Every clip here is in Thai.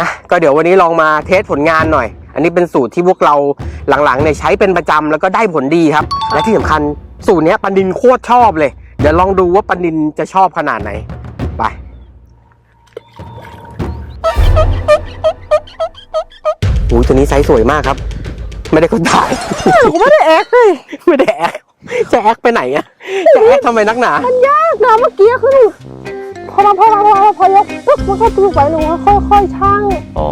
นะก็เดี๋ยววันนี้ลองมาเทสผลงานหน่อย อันนี้เป็นสูตรที่พวกเราหลังๆเนี่ยใช้เป็นประจำแล้วก็ได้ผลดีครับ และที่สำคัญสูตรเนี้ยปันดินโคตรชอบเลย เดี๋ยวลองดูว่าปันดินจะชอบขนาดไหนไปโอ้ยตัวนี้ไซส์สวยมากครับ ไม่ได้คนถ่ายกูไม่ได้แอคเลยไม่ได้แอคจะแอคไปไหนอะจะแอคทำไมนักหนา มันยากนะเมื่อกี้คือ พอมาพอมาพอมาพอยกปุ๊บมันก็ตีไปหนูก็ค่อยๆช่างอ๋อ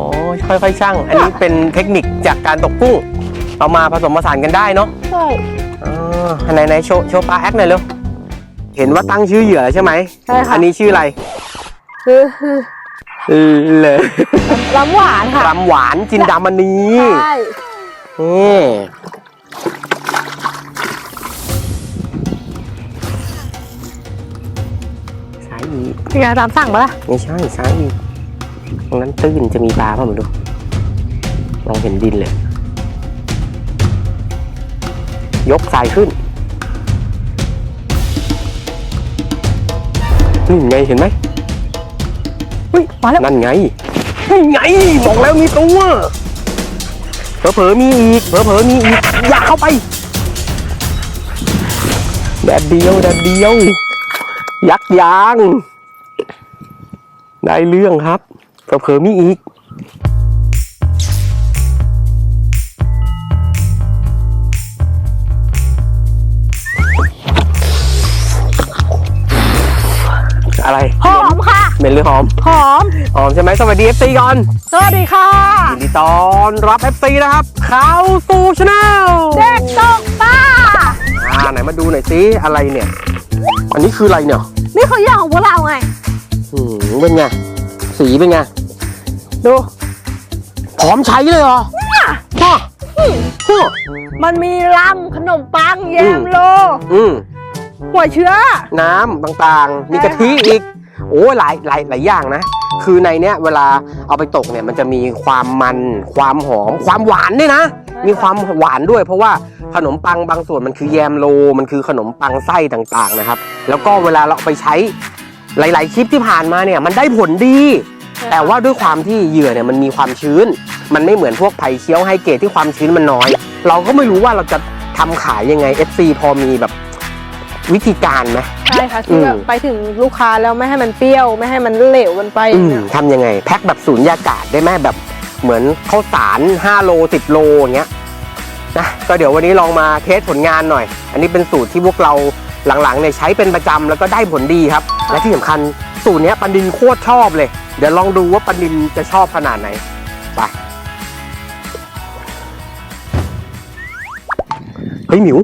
ค่อยๆช่าง อันนี้เป็นเทคนิคจากการตกกุ้งเอามาผสมผสานกันได้เนาะใช่อ๋อไหนไหนๆโชว์โชว์ปลาแอคหน่อยเร็วเห็นว่าตั้งชื่อเหยื่อแล้วใช่ไหมใช่ค่ะอันนี้ชื่ออะไรคือคือเลยลำหวานค่ะรำหวานจินดามณีใช่นี่ ซ้ายอีกพี่ยาตามสั่งปะล่ะไม่ใช่ซ้ายอีกตรงนั้นตื้นจะมีปลาเปล่าไม่รู้ลองเห็นดินเลย ยกสายขึ้นนี่ไงเห็นไหมอุ้ยมาแล้วนั่นไงนี่ไงบอกแล้วมีตัวเผลอๆมีอีกเผลอๆมีอีก อย่าเข้าไปแดดเดียวแดดเดียว ยักษ์ยาง ได้เรื่องครับเผลอๆมีอีกอะไรหอมค่ะเป็นเรื่องหอมหอมหอมใช่ไหมสวัสดีเอฟซีก่อน สวัสดีค่ะยินดีต้อนรับเอฟซีนะครับ เข้าสู่ช anel เด็กตกปลาอ่าไหนมาดูหน่อยสิอะไรเนี่ย อันนี้คืออะไรเนี่ยนี่คืออย่างของพวกเราไงหืมเป็นไง สีเป็นไง ดูพร้อมใช้เลยเหรอฮะฮะมันมีลำขนมปังแยอืมมโล อืมหัวเชื้อ น้ำต่างๆ มีกะทิอีก โอ้ยหลายหลายหลายอย่างนะ คือในเนี้ยเวลาเอาไปตกเนี่ยมันจะมีความมันความหอม ความหวานด้วยนะ มีความหวานด้วย เพราะว่าขนมปังบางส่วนมันคือแยมโล มันคือขนมปังไส้ต่างๆนะครับ แล้วก็เวลาเราเอาไปใช้หลาย ๆ คลิปที่ผ่านมาเนี่ยมันได้ผลดี แต่ว่าด้วยความที่เหยื่อเนี่ยมันมีความชื้น มันไม่เหมือนพวกไผ่เคี้ยวไฮเกรดที่ความชื้นมันน้อย เราก็ไม่รู้ว่าเราจะทำขายยังไง FC พอมีแบบวิธีการไหม ใช่ค่ะที่แบบอืมไปถึงลูกค้าแล้วไม่ให้มันเปรี้ยว ไม่ให้มันเหลวมันไปอืมเนี่ยทำยังไง แพ็คแบบสูญญากาศได้ไหมแบบเหมือนข้าวสาร5โล10โลอย่างเงี้ยนะก็เดี๋ยววันนี้ลองมาเทสผลงานหน่อย อันนี้เป็นสูตรที่พวกเราหลังๆเนี่ยใช้เป็นประจำแล้วก็ได้ผลดีครับ และที่สำคัญสูตรเนี้ยปันดินโคตรชอบเลย เดี๋ยวลองดูว่าปันดินจะชอบขนาดไหนไปเฮ้ยหมิว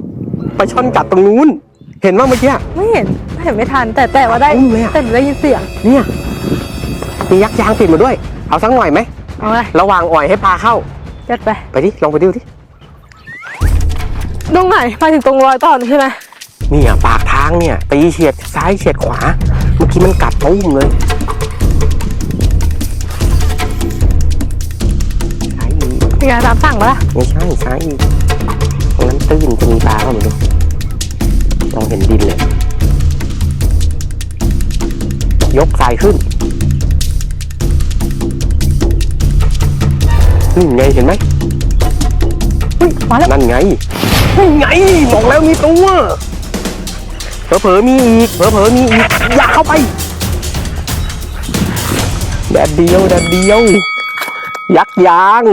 ปลาช่อนกัดตรงนู้น เห็นว่าเมื่อกี้ ไม่เห็นไม่เห็นไม่ทัน แต่แต่ว่าได้อุ้มเลยอะ แต่ได้ยินเสียงเนี่ยมียักษ์ยางติดมาด้วย เอาสักหน่อยไหมเอาไงระหว่างอ่อยให้ปลาเข้า จัดไปไปดิ ลองไปดูดิตรงไหนไปถึงตรงรอยต่อใช่ไหมเนี่ยปากทางเนี่ย ตีเฉียดซ้ายเฉียดขวาเมื่อกี้มันกัดตุ้มเลยซ้ายอีกพี่ยาตามสั่งปะล่ะไม่ใช่ซ้ายอีกตรงนั้นตื้นจะมีปลาเข้ามาดู ลองเห็นดินเลย ยกสายขึ้นนี่ไงเห็นไหมอุ้ยมาแล้วนั่นไงนี่ไงบอกแล้วมีตัวเผลอๆมีอีกเผลอๆมีอีกอย่าเข้าไปแดดเดียวแดดเดียว ยักษ์ยาง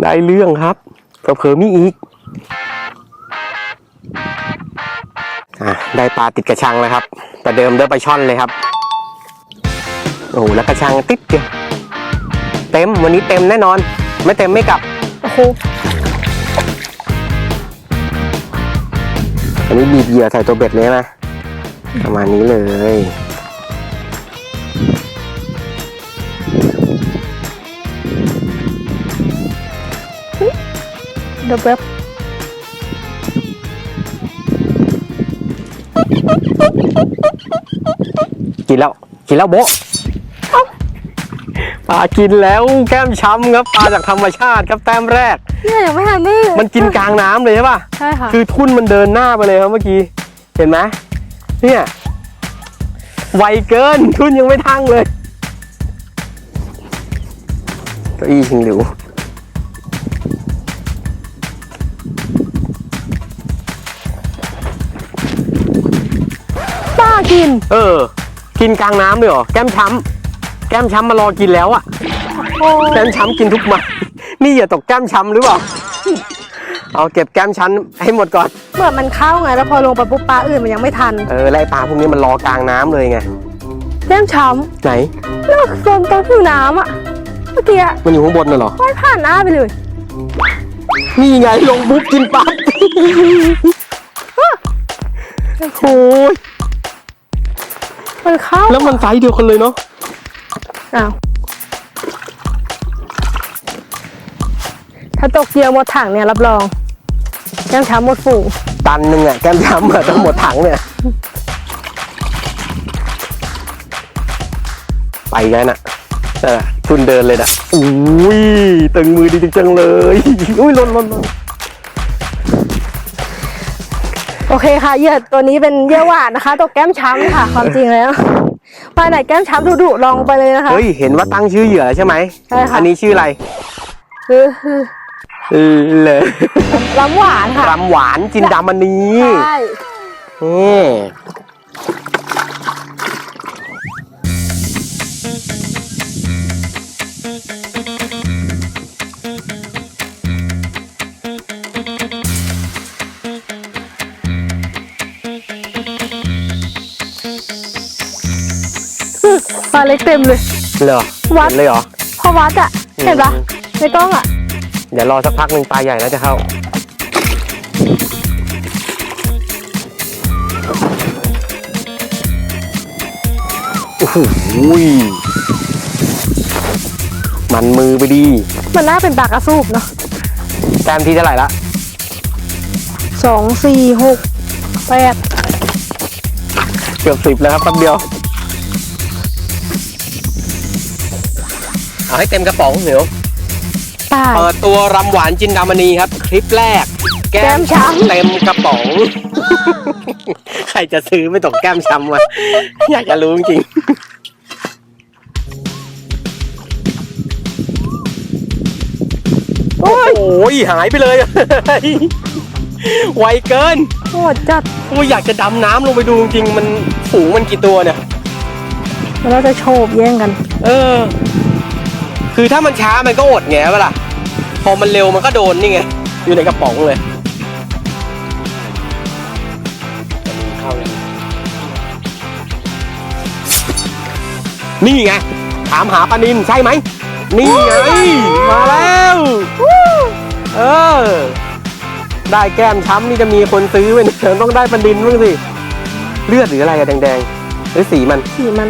ได้เรื่องครับเผลอๆมีอีก อะได้ปลาติดกระชังแล้วครับ แต่เดิมได้ปลาช่อนเลยครับ โอ้โหแล้วกระชังติดเดียวเต็มวันนี้เต็มแน่นอน ไม่เต็มไม่กลับโอ้โหอันนี้บีบเหยื่อใส่ตัวเบ็ดเลยนะประมาณนี้เลยเดี๋ยวแป๊บ กินแล้ว กินแล้วโบะปลากินแล้วแก้มช้ำครับปลาจากธรรมชาติครับแต้มแรก เนี่ยยังไม่ทันนี่มันกินกลางน้ำเลยใช่ป่ะ ใช่ค่ะ คือทุ่นมันเดินหน้าไปเลยครับเมื่อกี้ เห็นไหมเนี่ย ไวเกินทุ่นยังไม่ทั้งเลยก้าอี้ชิงหลิวป้ากิน เออ กินกลางน้ำเลยเหรอ แก้มช้ำแก้มช้ำมารอกินแล้วอะโอ้แก้มช้ำกินทุกไมานี่อย่าตกแก้มช้ำหรือเปล่า เอาเก็บแก้มช้ำให้หมดก่อนเหมือนมันเข้าไงแล้วพอลงไปปุ๊บปลาอื่นมันยังไม่ทัน เออแล้วไอ้ปลาพวกนี้มันรอกลางน้ำเลยไง แก้มช้ไหนำแล้วโซนตรงผิวน้ำอะ เมื่อกี้อะมันอยู่ข้างบนน่ะเหรอ ว่ายผ่านหน้าไปเลยนี่ไงลงบุ๊บกินปั๊บโอ้ย มันเข้าแล้วมันไซส์เดียวกันเลยเนาะอ้าวถ้าตกเกียวหมดถังเนี่ยรับรองแก้มช้ำหมดฝูงตันหนึ่งอะแก้มช้ำอะทั้งหมดถังเนี่ย ไปแล้วน่ะเออคุณเดินเลยน่ะอุ้ยตึงมือดีจังเลย อุ้ยหล่นหล่นหล่น โอเคค่ะ เหยื่อตัวนี้เป็นเหยื่อหวานนะคะตกแก้มช้ำค่ะ ความจริงแล้วปลาไหนแก้มช้ำดุๆลองไปเลยนะคะ เฮ้ย เห็นว่าตั้งชื่อเหยื่อแล้วใช่ไหมใช่ค่ะ อันนี้ชื่ออะไรคือคือเออเลยลำหวานค่ะรำหวานจินดามณีใช่นี่ ปลาเล็กเต็มเลย เหรอวัด เห็นเลยเหรอ พอวัดอะ เห็นปะอืม ในกล้องอะ เดี๋ยวรอสักพักหนึ่งปลาใหญ่แล้วจะเข้า โอ้โหยมันมือไปดี มันน่าเป็นปลากระสูบเนาะแต้มที่เท่าไหร่ละ สองสี่หกแปดเกือบสิบแล้วครับแป๊บเดียว เอาให้เต็มกระป๋องเหนียวตายเปิดตัวรำหวานจินดามณีครับ คลิปแรก แก้แก้มมช้ำ เต็มกระป๋อง ใครจะซื้อไม่ตกแก้มช้ำวะอยากจะรู้จริงๆโอ้โหหายไปเลย ไวเกิน โหดจัดโอ้ยอยากจะดำน้ำลงไปดูจริงๆมันฝูงมันกี่ตัวเนี่ย แล้วเราจะโฉบแย่งกัน เออ คือถ้ามันช้ามันก็อดแงเปล่ะ พอมันเร็วมันก็โดนนี่ไง อยู่ในกระป๋องเลยเข้าเลยนี่ไง ถามหาปลานินใช่ไหม นี่ไง มาแล้ว เออ ได้แก้มช้ำนี่จะมีคนซื้อไหมเนี่ยต้องได้ปลานินบ้างสิ เลือดหรืออะไรอะแดงๆ หรือสีมัน สีมัน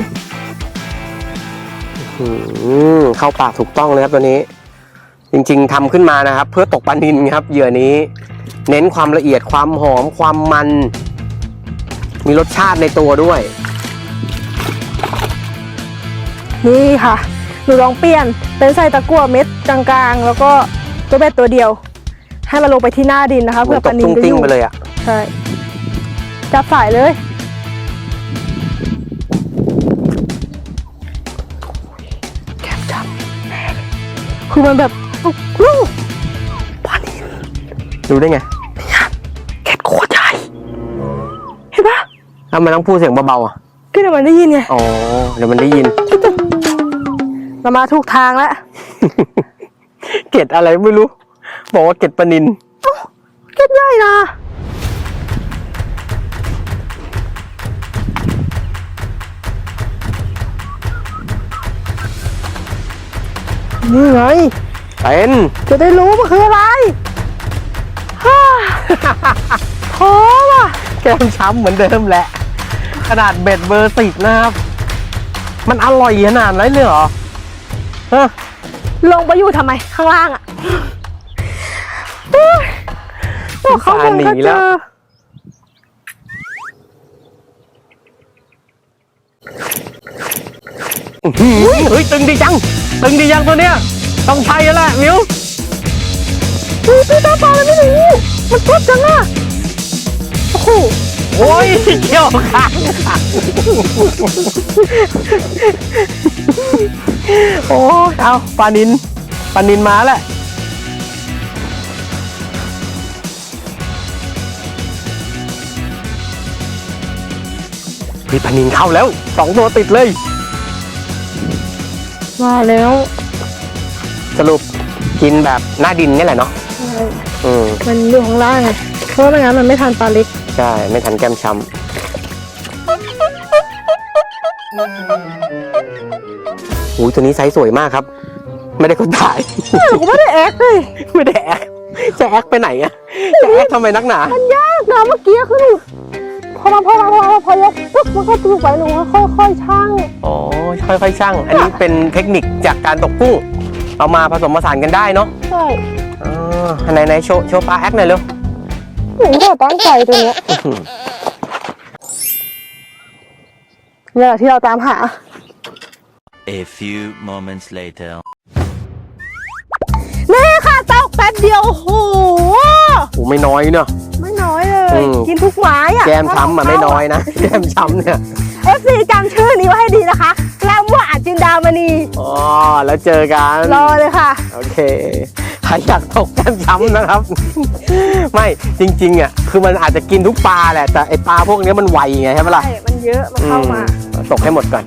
เข้าปากถูกต้องเลยครับตัวนี้ จริงๆทำขึ้นมานะครับ เพื่อตกปลานินครับเหยื่อนี้ เน้นความละเอียดความหอมความมัน มีรสชาติในตัวด้วย นี่ค่ะหนูลองเปลี่ยนเป็นใส่ตะกั่วเม็ดกลางๆ แล้วก็ตัวเบ็ดตัวเดียว ให้มันลงไปที่หน้าดินนะคะ เพื่อตปลากนินตุ้งจะอติ้งยู่ไปเลยอะใช่จับสายเลย คือมันแบบโอ้โหปลานินดูได้ไงแคบโคตรใหญ่เห็นปะทำไมต้องพูดเสียงเบาๆอะก็เดี๋ยวมันได้ยินไงอ๋อเดี๋ยวมันได้ยินเรามาถูกทางแล้วเกล็ดอะไรไม่รู้ บอกว่าเกล็ดปลานินเก็บใหญ่นะ นี่ไง เป็นจะได้รู้มันคืออะไรฮ่าท้อว่ะแก้มช้ำเหมือนเดิมแหละ ขนาดเบ็ดเบอร์สิบนะครับ มันอร่อยขนาดนั้นเลยเหรอฮะลงไปอยู่ทำไมข้างล่างอะโอ้ยบอกเขาบนก็เจอ อื้อหือ เฮ้ยตึงดีจัง ตึงดีจังตัวเนี้ย ต้องใช่แล้วแหละมิวอุ้ยตีตาปลามันไม่รู้มันกดจังอะโอ้โหโอ้ยเกี่ยวข้างโอ้ยเอาปลานินปลานินมาแหละมีปลานินเข้าแล้วสองตัวติดเลย มาแล้วสรุปกินแบบหน้าดินนี่แหละเนาะอืมมันอยู่ข้างล่างไงเพราะว่าไม่งั้นมันไม่ทันปลาเล็กใช่ไม่ทันแก้มช้ำโอ้ยตัวนี้ไซส์สวยมากครับ ไม่ได้คนถ่ายหนูก็ไม่ได้แอคเลยไม่ได้แอคจะแอคไปไหนอะจะแอคทำไมนักหนามันยากนะเมื่อกี้คือหนู พอมาพอมาพอมาพอยกปุ๊บมันก็ปลุกไปหนูก็ค่อยๆช่างอ๋อค่อยๆช่าง อันนี้เป็นเทคนิคจากการตกกุ้ง เอามาผสมผสานกันได้เนาะใช่อ๋อไหนไหนๆโชว์โชว์ปลาแอคหน่อยเร็วหนูก็ตั้งใจตัวเนี้ยอื้อหือเนี่ยที่เราตามหา A few moments later. นี่ค่ะตอกแป๊บเดียวโอ้โห โอ้ไม่น้อยเนอะ ไม่น้อยเลย อืม กินทุกไม้อะแก้มช้ำอะไม่น้อยนะ แก้มช้ำเนี่ย เอฟซีจำชื่อนี้ไว้ให้ดีนะคะแกลมหวานจินดามณีอ๋อ แล้วเจอกัน รอเลยค่ะ โอเค ใครอยากตกแก้มช้ำนะครับ ไม่จริงๆอะคือมันอาจจะกินทุกปลาแหละ แต่ไอปลาพวกเนี้ยมันไวไงใช่ไหมล่ะใช่ มันเยอะ มันเข้ามา อืมตกให้หมดก่อน